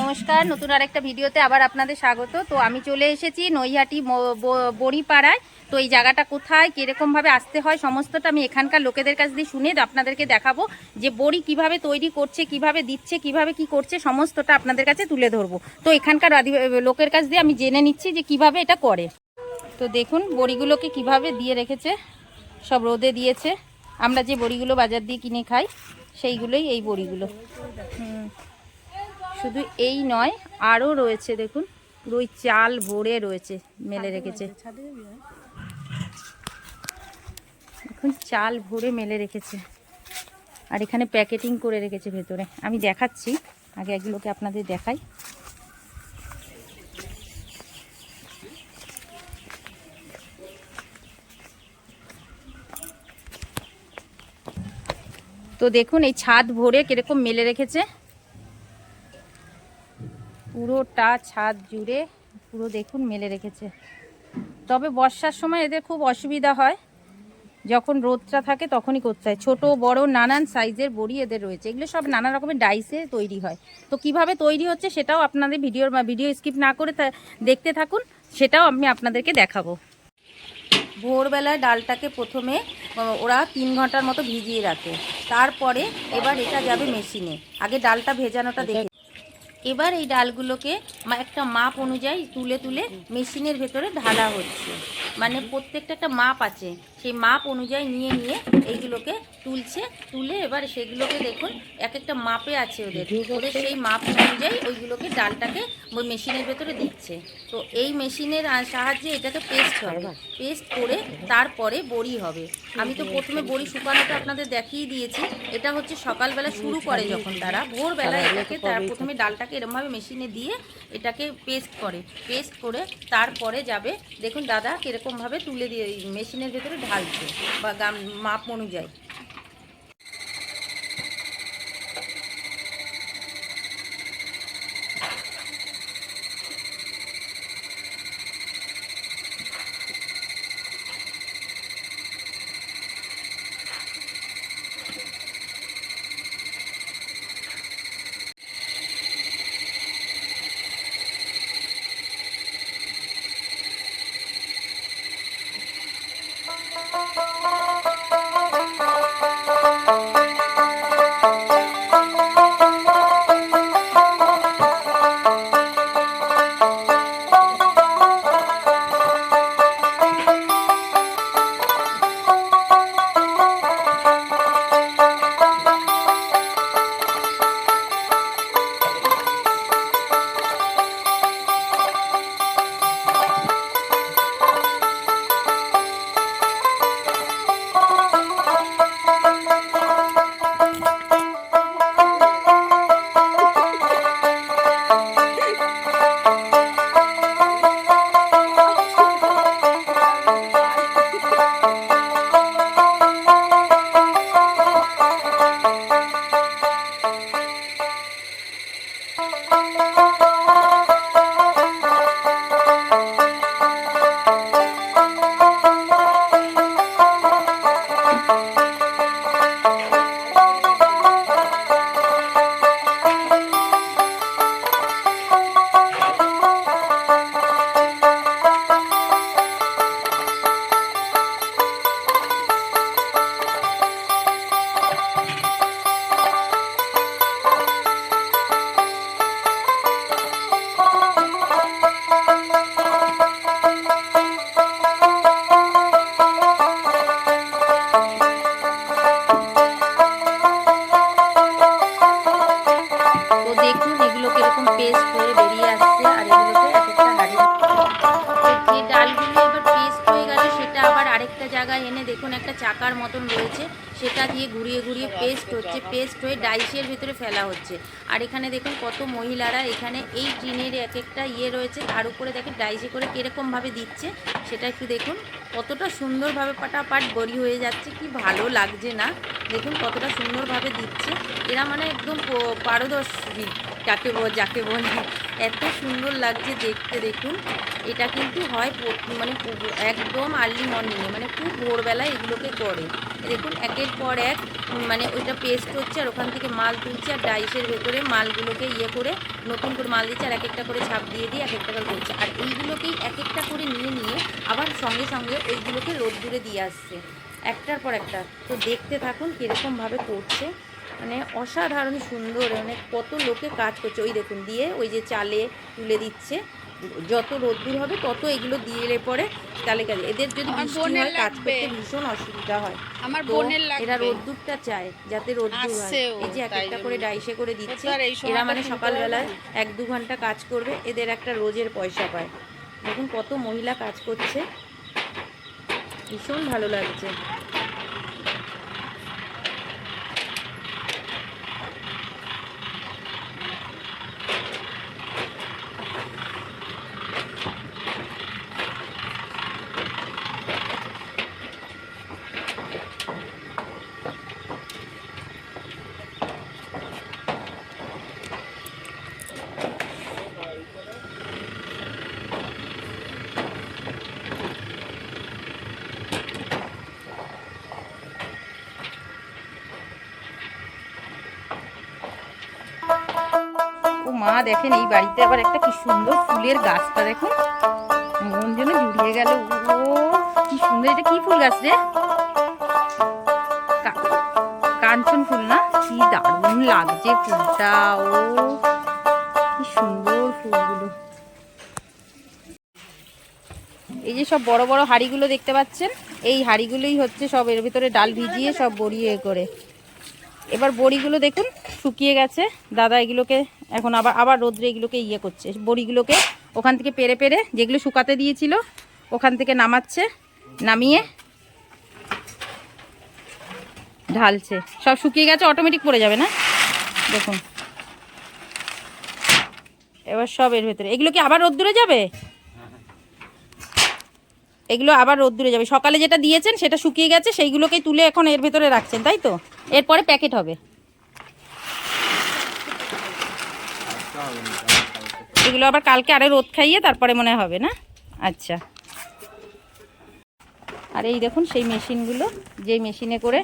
নমস্কার, নতুন আরেকটা ভিডিওতে আবার আপনাদের স্বাগত। তো আমি চলে এসেছি নৈহাটি বড়িপাড়ায়। তো এই জায়গাটা কোথায় কীরকমভাবে আসতে হয়, সমস্তটা আমি এখানকার লোকেদের কাছ দিয়ে শুনে আপনাদেরকে দেখাবো। যে বড়ি কীভাবে তৈরি করছে, কীভাবে দিচ্ছে, কীভাবে কি করছে, সমস্তটা আপনাদের কাছে তুলে ধরবো। তো এখানকার লোকের কাছ দিয়ে আমি জেনে নিচ্ছি যে কীভাবে এটা করে। তো দেখুন, বড়িগুলোকে কীভাবে দিয়ে রেখেছে, সব রোদে দিয়েছে। আমরা যে বড়িগুলো বাজার দিয়ে কিনে খাই, সেইগুলোই এই বড়িগুলো। হুম। শুধু এই নয় আরও রয়েছে দেখুন পুরো ওই চাল ভরে রয়েছে মেলে রেখেছে। দেখুন চাল ভরে মেলে রেখেছে। আর এখানে প্যাকেটিং করে রেখেছে ভেতরে। আমি দেখাচ্ছি আগে এগুলোকে আপনাদের দেখাই। তো দেখুন এই ছাদ ভরে কীরকম মেলে রেখেছে। পুরোটা ছাদ জুড়ে পুরো দেখুন মেলে রেখেছে। তবে বর্ষার সময় এদের খুব অসুবিধা হয়। যখন রোদটা থাকে তখনই করতে হয়। ছোটো, বড়, নানান সাইজের বড়ি এদের রয়েছে। এগুলো সব নানা রকমের ডাইসে তৈরি হয়। তো কীভাবে তৈরি হচ্ছে সেটাও আপনাদের ভিডিওর ভিডিও স্কিপ না করে দেখতে থাকুন। সেটাও আমি আপনাদেরকে দেখাবো। ভোরবেলায় ডালটাকে প্রথমে ওরা তিন ঘণ্টার মতো ভিজিয়ে রাখে। তারপরে এবার এটা যাবে মেশিনে। আগে ডালটা ভেজানোটা দেখে এবার এই ডালগুলোকে একটা মাপ অনুযায়ী তুলে তুলে মেশিনের ভেতরে ঢালা হচ্ছে। মানে প্রত্যেকটা একটা মাপ আছে। সেই মাপ অনুযায়ী নিয়ে নিয়ে এইগুলোকে তুলছে তুলে এবার সেগুলোকে দেখুন এক একটা মাপে আছে ওদের। ওদের সেই মাপ অনুযায়ী ওইগুলোকে ডালটাকে ওই মেশিনের ভেতরে দিচ্ছে। তো এই মেশিনের সাহায্যে এটাকে পেস্ট হবে। পেস্ট করে তারপরে বড়ি হবে। আমি তো প্রথমে বড়ি শুকানোটা আপনাদের দেখিয়ে দিয়েছি। এটা হচ্ছে সকালবেলা শুরু করে যখন তারা। ভোরবেলা এটাকে তার প্রথমে ডালটাকে এরমভাবে মেশিনে দিয়ে এটাকে পেস্ট করে। পেস্ট করে তারপরে যাবে। দেখুন দাদা কীরকমভাবে তুলে দিয়ে মেশিনের ভেতরে ঢালছে বা গাম মাপ অনুযায়ী। একটা মতন রয়েছে, সেটা দিয়ে ঘুরিয়ে ঘুরিয়ে পেস্ট হচ্ছে পেস্ট হয়ে ডাইসের ভিতরে ফেলা হচ্ছে। আর এখানে দেখুন কত মহিলারা এখানে, এই টিনের এক একটা ইয়ে রয়েছে, তার উপরে দেখেন ডাইসে করে কীরকমভাবে দিচ্ছে, সেটা একটু দেখুন। কতটা সুন্দরভাবে পাটাপাট বড়ি হয়ে যাচ্ছে, কি ভালো লাগছে না। দেখুন কতটা সুন্দরভাবে দিচ্ছে। এরা মানে একদম পারদর্শী, যাকে যাকে বলে। এত সুন্দর লাগছে দেখতে, দেখুন। এটা কিন্তু হয় মানে একদম আর্লি মর্নিংয়ে মানে খুব ভোরবেলায় এগুলোকে করে। দেখুন, একের পর এক মানে ওইটা পেস্ট হচ্ছে আর ওখান থেকে মাল তুলছে আর ডাইসের ভেতরে মালগুলোকে ইয়ে করে নতুন করে মাল দিচ্ছে আর এক একটা করে ছাপ দিয়ে দিয়ে এক একটা করে করছে আর এইগুলোকেই এক একটা করে নিয়ে নিয়ে আবার সঙ্গে সঙ্গে এইগুলোকে রোদ্দুরে দিয়ে আসছে। একটার পর একটা। তো দেখতে থাকুন কীরকমভাবে করছে। মানে অসাধারণ সুন্দর মানে কত লোকে কাজ করছে। ওই দেখুন দিয়ে ওই যে চালে তুলে দিচ্ছে। যত রোদ্দুর হবে তত এগুলো দিয়ে পরে তাহলে কাজ এদের যদি বৃষ্টি হয় কাজ করতে ভীষণ অসুবিধা হয়। আমার বোনের এরা রোদ্দুরটা চায় যাতে রোদ্দুর হয়। এই যে এক একটা করে ডাইসে করে দিচ্ছে। এরা মানে সকালবেলায় এক দু ঘণ্টা কাজ করবে এদের একটা রোজের পয়সা পায়। দেখুন কত মহিলা কাজ করছে। ভীষণ ভালো লাগছে ও মা দেখেন এই বাড়িতে আবার একটা কি সুন্দর ফুলের গাছটা দেখুন। মন যেন জুড়িয়ে গেল। ও, কি সুন্দর, এটা কি ফুল গাছ রে? কাঞ্চন ফুল না? কি দারুণ লাগছে ফুলটা, ও, কি সুন্দর ফুলগুলো। এই যে সব বড় বড় হাড়িগুলো দেখতে পাচ্ছেন? এই হাড়িগুলোই হচ্ছে সব এর ভিতরে ডাল ভিজিয়ে সব বড়িয়ে করে। এবার বড়িগুলো দেখুন, শুকিয়ে গেছে। দাদা এগুলোকে এখন আবার আবার রোদ্রে এগুলোকে ইয়ে করছে। বড়িগুলোকে ওখান থেকে পেরে পেরে যেগুলো শুকাতে দিয়েছিল, ওখান থেকে নামাচ্ছে, নামিয়ে ঢালছে। সব শুকিয়ে গেছে অটোমেটিক পড়ে যাবে না? দেখুন। এবার সব এর ভেতরে। এগুলো কি আবার রোদ্দুরে যাবে? এগুলো আবার রোদ্দুরে যাবে। সকালে যেটা দিয়েছেন, সেটা শুকিয়ে গেছে, সেইগুলোকেই তুলে এখন এর ভেতরে রাখছেন, তাই তো? এরপরে প্যাকেট হবে। এগুলো আবার কালকে আরও রোদ খাইয়ে তারপরে মনে হবে না? আচ্ছা। আর এই দেখুন, সেই মেশিনগুলো, যে মেশিনে করে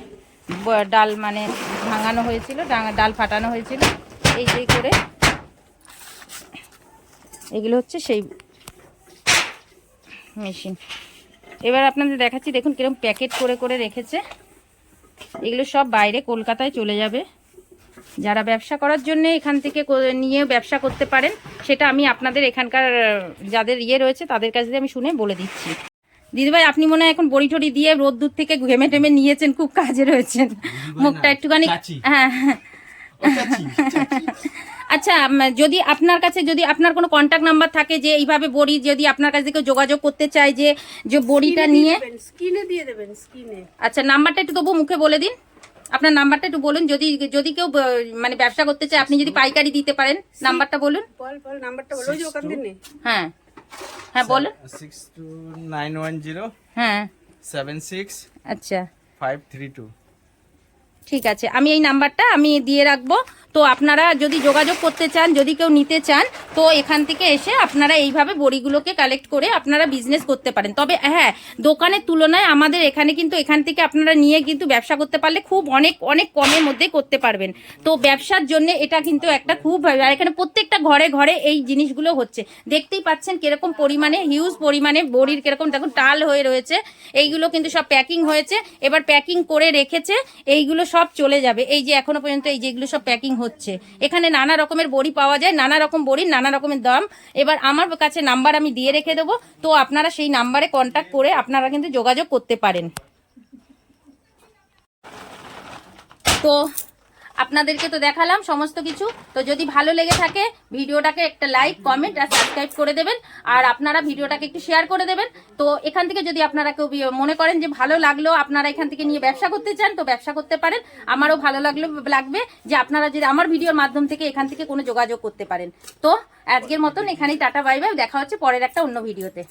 ডাল মানে ভাঙানো হয়েছিল ডাল ফাটানো হয়েছিল, এই যে করে এগুলো হচ্ছে সেই মেশিন। এবার আপনাদের দেখাচ্ছি দেখুন কীরকম প্যাকেট করে করে রেখেছে। এগুলো সব বাইরে কলকাতায় চলে যাবে। যারা ব্যবসা করার জন্য এখান থেকে নিয়ে ব্যবসা করতে পারেন সেটা আমি আপনাদের এখানকার যাদের ইয়ে রয়েছে তাদের কাছ থেকে আমি শুনে বলে দিচ্ছি। দিদিভাই আপনি মনে হয় এখন বড়ি টড়ি দিয়ে রোদ্দুর থেকে ঘেমে টেমে নিয়েছেন খুব কাজে রয়েছেন। মুখটা একটুখানি হ্যাঁ হ্যাঁ। আচ্ছা যদি আপনার কাছে যদি আপনার কোনো কন্ট্যাক্ট নাম্বার থাকে যে এইভাবে বড়ি যদি আপনার কাছে কেউ যোগাযোগ করতে চায় যে যে বড়িটা নিয়ে। স্কিনে দিয়ে দেবেন স্কিনে আচ্ছা নাম্বারটা একটু তবু মুখে বলে দিন। আপনার নাম্বারটা একটু বলুন যদি যদি কেউ মানে ব্যবসা করতে চায় আপনি যদি পাইকারি দিতে পারেন নাম্বারটা বলুন। বল বল নাম্বারটা বলো যে ওখান থেকে নে। হ্যাঁ হ্যাঁ বলুন। Six two nine one zero হ্যাঁ। সেভেন সিক্স আচ্ছা। ফাইভ থ্রি টু ঠিক আছে, আমি এই নাম্বারটা আমি দিয়ে রাখব। তো আপনারা যদি যোগাযোগ করতে চান, যদি কেউ নিতে চান, তো এখান থেকে এসে আপনারা এইভাবে বড়িগুলোকে কালেক্ট করে আপনারা বিজনেস করতে পারেন। তবে হ্যাঁ দোকানের তুলনায় আমাদের এখানে কিন্তু এখান থেকে আপনারা নিয়ে কিন্তু ব্যবসা করতে পারলে খুব অনেক অনেক কমের মধ্যে করতে পারবেন। তো ব্যবসার জন্য এটা কিন্তু একটা খুব। আর এখানে প্রত্যেকটা ঘরে ঘরে এই জিনিসগুলো হচ্ছে। দেখতেই পাচ্ছেন কীরকম পরিমাণে হিউজ পরিমাণে বড়ির কীরকম, দেখুন টাল হয়ে রয়েছে। এইগুলো কিন্তু সব প্যাকিং হয়েছে। এবার প্যাকিং করে রেখেছে। এইগুলো সব চলে যাবে। এই যে এখনও পর্যন্ত এই যেগুলো সব প্যাকিং হচ্ছে। এখানে নানা রকমের বড়ি পাওয়া যায়, নানা রকম বড়ির নানা রকমের দাম। এবার আমার কাছে নাম্বার আমি দিয়ে রেখে দেবো। তো আপনারা সেই নাম্বারে কন্ট্যাক্ট করে আপনারা কিন্তু যোগাযোগ করতে পারেন। তো আপনাদেরকে তো দেখালাম সমস্ত কিছু। তো যদি ভালো লেগে থাকে, ভিডিওটাকে একটা লাইক কমেন্ট আর সাবস্ক্রাইব করে দেবেন। আর আপনারা ভিডিওটাকে একটু শেয়ার করে দেবেন। তো এখান থেকে যদি আপনারা কেউ মনে করেন যে ভালো লাগল, আপনারা এখান থেকে নিয়ে ব্যবসা করতে চান, তো ব্যবসা করতে পারেন। আমারও ভালো লাগল, লাগবে যে আপনারা যদি আমার ভিডিওর মাধ্যম থেকে এখান থেকে কোনো যোগাযোগ করতে পারেন। তো আজকের মতন এখানেই টাটা, বাই বাই। দেখা হচ্ছে পরের একটা অন্য ভিডিওতে।